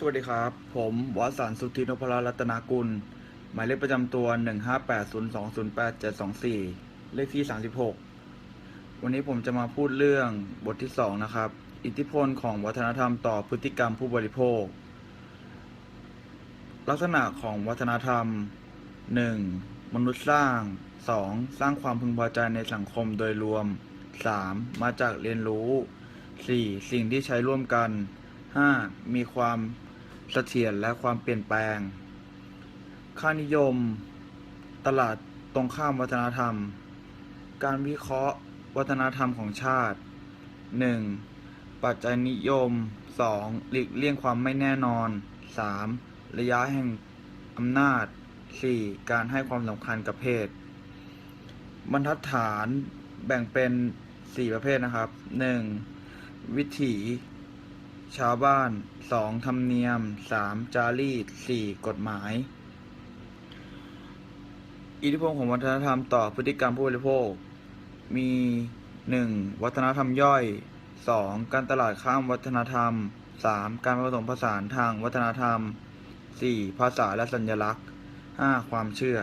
สวัสดีครับ ผมวสันสุทธินพรรัตนากุล หมายเลขประจำตัว 1580208724 เลขที่ 36 วันนี้ผมจะมาพูดเรื่องบทที่ 2 นะครับ อิทธิพลของวัฒนธรรมต่อพฤติกรรมผู้บริโภค ลักษณะของวัฒนธรรม 1. มนุษย์สร้าง 2. สร้างความพึงพอใจในสังคมโดยรวม 3. มาจากเรียนรู้ 4. สิ่งที่ใช้ร่วมกัน 5. มีความ เสถียรและความเปลี่ยนแปลง ค่านิยม ตลาดตรงข้ามวัฒนธรรม การวิเคราะห์วัฒนธรรมของชาติ 1. ปัจจัยนิยม 2. หลีกเลี่ยงความไม่แน่นอน 3. ระยะแห่งอำนาจ 4. การให้ความสำคัญกับเพศ บรรทัดฐานแบ่งเป็น 4 ประเภทนะครับ 1. วิถี ชาวบ้าน 2. ธรรมเนียม 3. จารีต 4. กฎหมาย อิทธิพลของวัฒนธรรมต่อพฤติกรรมผู้บริโภค มี 1. วัฒนธรรมย่อย 2. การตลาดข้ามวัฒนธรรม 3. การผสมผสานทางวัฒนธรรม 4. ภาษาและสัญลักษณ์ 5. ความเชื่อ